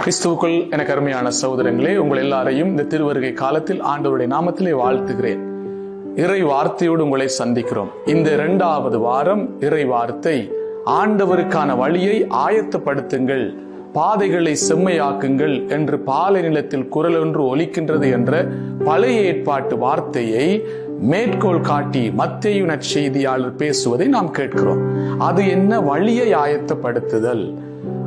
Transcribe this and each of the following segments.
கிறிஸ்துவுக்குள் எனக்கு அருமையான சகோதரங்களே உங்கள் எல்லாரையும் இந்த திருவருகை காலத்தில் ஆண்டவருடைய நாமத்திலே வாழ்த்துகிறேன். இறை வார்த்தையோடு உங்களை சந்திக்கிறோம். இந்த இரண்டாவது வாரம் இறை வார்த்தை ஆண்டவருக்கான வழியை ஆயத்தப்படுத்துங்கள் பாதைகளை செம்மையாக்குங்கள் என்று பாலை நிலத்தில் குரல் ஒன்று ஒலிக்கின்றது என்ற பழைய ஏற்பாட்டு வார்த்தையை மேற்கோள் காட்டி மத்திய நற்செய்தியாளர் பேசுவதை நாம் கேட்கிறோம். அது என்ன வழியை ஆயத்தப்படுத்துதல்?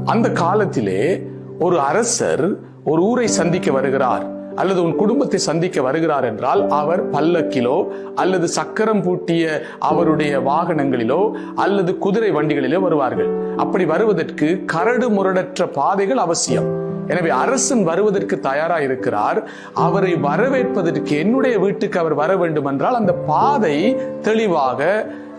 அந்த காலத்திலே ஒரு அரசர் ஒரு ஊரை சந்திக்க வருகிறார் அல்லது உன் குடும்பத்தை சந்திக்க வருகிறார் என்றால் அவர் பல்லக்கிலோ அல்லது சக்கரம் பூட்டிய அவருடைய வாகனங்களிலோ அல்லது குதிரை வண்டிகளிலோ வருவார்கள். அப்படி வருவதற்கு கரடு முரடற்ற பாதைகள் அவசியம். எனவே அரசன் வருவதற்கு தயாரா இருக்கிறார். அவரை வரவேற்பதற்கு என்னுடைய வீட்டுக்கு அவர் வர வேண்டும் என்றால் அந்த பாதை தெளிவாக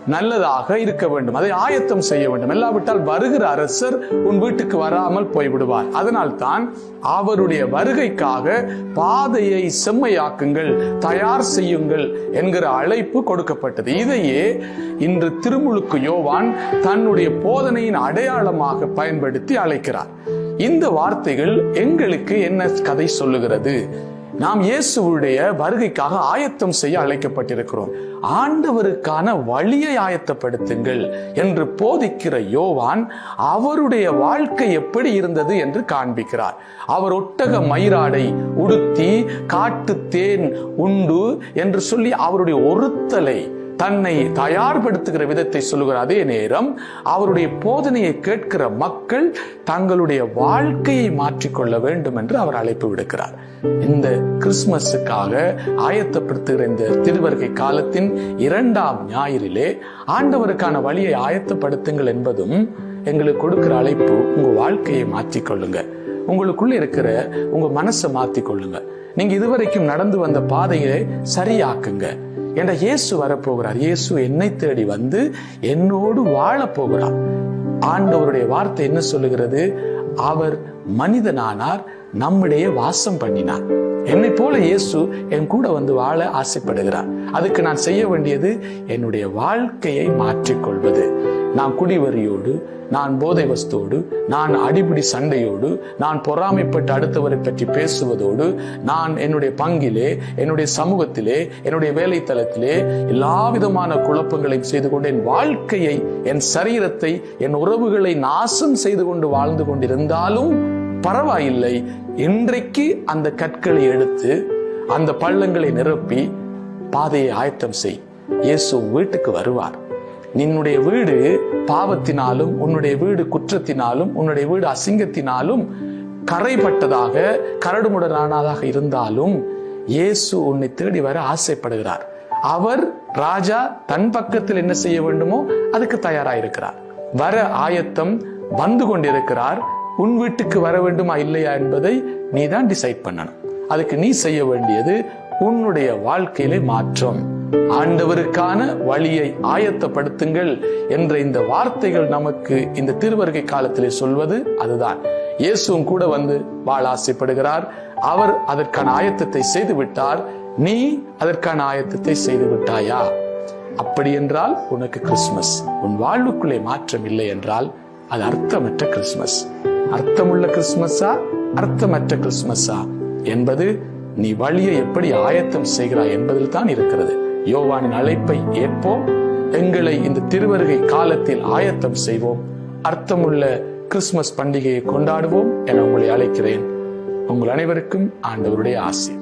நல்லதாக இருக்க வேண்டும். அதை ஆயத்தம் செய்ய வேண்டும். இல்லாவிட்டால் வருகிற அரசர் உன் வீட்டுக்கு வராமல் போய்விடுவார். அதனால் தான் அவருடைய வருகைக்காக பாதையை செம்மையாக்குங்கள் தயார் செய்யுங்கள் என்கிற அழைப்பு கொடுக்கப்பட்டது. இதையே இன்று திருமுழுக்கு யோவான் தன்னுடைய போதனையின் அடையாளமாக பயன்படுத்தி அழைக்கிறார். இந்த வார்த்தைகள் எங்களுக்கு என்ன கதை சொல்லுகிறது? நாம் இயேசுவுடைய வருகைக்காக ஆயத்தம் செய்ய அழைக்கப்பட்டிருக்கிறோம். ஆண்டவருக்கான வழியை ஆயத்தப்படுத்துங்கள் என்று போதிக்கிற யோவான் அவருடைய வாழ்க்கை எப்படி இருந்தது என்று காண்பிக்கிறார். அவர் ஒட்டக மயிராடை உடுத்தி காட்டு தேன் உண்டு என்று சொல்லி அவருடைய ஒருத்தலை தன்னை தயார்படுத்துகிற விதத்தை சொல்லுகிற அதே நேரம் அவருடைய போதனையை கேட்கிற மக்கள் தங்களுடைய வாழ்க்கையை மாற்றிக்கொள்ள வேண்டும் என்று அவர் அழைப்பு விடுக்கிறார். இந்த கிறிஸ்துமஸுக்காக ஆயத்தப்படுத்துகிற இந்த திருவருகை காலத்தின் இரண்டாம் ஞாயிறிலே ஆண்டவருக்கான வழியை ஆயத்தப்படுத்துங்கள் என்பதும் எங்களுக்கு கொடுக்கிற அழைப்பு உங்க வாழ்க்கையை மாற்றிக்கொள்ளுங்க. உங்களுக்குள்ள இருக்கிற உங்க மனசை மாத்திக்கொள்ளுங்க. நீங்க இதுவரைக்கும் நடந்து வந்த பாதையை சரியாக்குங்க. என்ற இயேசு வரப்போகிறார். இயேசு என்னை தேடி வந்து என்னோடு வாழ போகிறார். ஆண்டவருடைய வார்த்தை என்ன சொல்லுகிறது? அவர் மனிதனானார் நம்மிடையே வாசம் பண்ணினார். என்னை போல இயேசு என் கூட வந்து வாழ ஆசைப்படுகிறார். அதுக்கு நான் செய்ய வேண்டியது என்னுடைய வாழ்க்கையை மாற்றிக்கொள்வது. நான் குடிவரியோடு நான் போதை வஸ்தோடு நான் அடிபிடி சண்டையோடு நான் பொறாமைப்பட்டு அடுத்தவரை பற்றி பேசுவதோடு நான் என்னுடைய பங்கிலே என்னுடைய சமூகத்திலே என்னுடைய வேலைத்தளத்திலே எல்லா விதமான குழப்பங்களையும் செய்து கொண்டு என் வாழ்க்கையை என் சரீரத்தை என் உறவுகளை நாசம் செய்து கொண்டு வாழ்ந்து கொண்டிருந்தாலும் பரவாயில்லை. இன்றைக்கு அந்த கற்களை எடுத்து அந்த பள்ளங்களை நிரப்பி பாதையை ஆயத்தம் செய். இயேசு வீட்டுக்கு வருவார். நின்னுடைய வீடு பாவத்தினாலும் உன்னுடைய வீடு குற்றத்தினாலும் உன்னுடைய வீடு அசிங்கத்தினாலும் கரைப்பட்டதாக கரடுமுடனானதாக இருந்தாலும் இயேசு உன்னை தேடி வர ஆசைப்படுகிறார். அவர் ராஜா தன் பக்கத்தில் என்ன செய்ய வேண்டுமோ அதுக்கு தயாராயிருக்கிறார். வர ஆயத்தம் வந்து கொண்டிருக்கிறார். உன் வீட்டுக்கு வர வேண்டுமா இல்லையா என்பதை நீ தான் டிசைட் பண்ணணும். அதுக்கு நீ செய்ய வேண்டியது உன்னுடைய வாழ்க்கையிலே மாற்றம். ஆண்டவருக்கான வழியை ஆயத்தப்படுத்துங்கள் என்ற இந்த வார்த்தைகள் நமக்கு இந்த திருவருகை காலத்திலே சொல்வது அதுதான். இயேசுவும் கூட வந்து வாழ ஆசைப்படுகிறார். அவர் அதற்கான ஆயத்தத்தை செய்து விட்டார் நீ அதற்கான ஆயத்தத்தை செய்து விட்டாயா அப்படி என்றால் உனக்கு கிறிஸ்துமஸ். உன் வாழ்வுக்குள்ளே மாற்றம் இல்லை என்றால் அது அர்த்தமற்ற கிறிஸ்துமஸ். அர்த்தமுள்ள கிறிஸ்துமஸா? அர்த்தமற்ற கிறிஸ்துமஸா? என்பது நீ வழியை எப்படி ஆயத்தம் செய்கிறாய் என்பதில் தான் இருக்கிறது. யோவானின் அழைப்பை ஏற்போம். எங்களை இந்த திருவருகை காலத்தில் ஆயத்தம் செய்வோம். அர்த்தமுள்ள கிறிஸ்துமஸ் பண்டிகையை கொண்டாடுவோம் என உங்களை அழைக்கிறேன். உங்கள் அனைவருக்கும் ஆண்டவருடைய ஆசை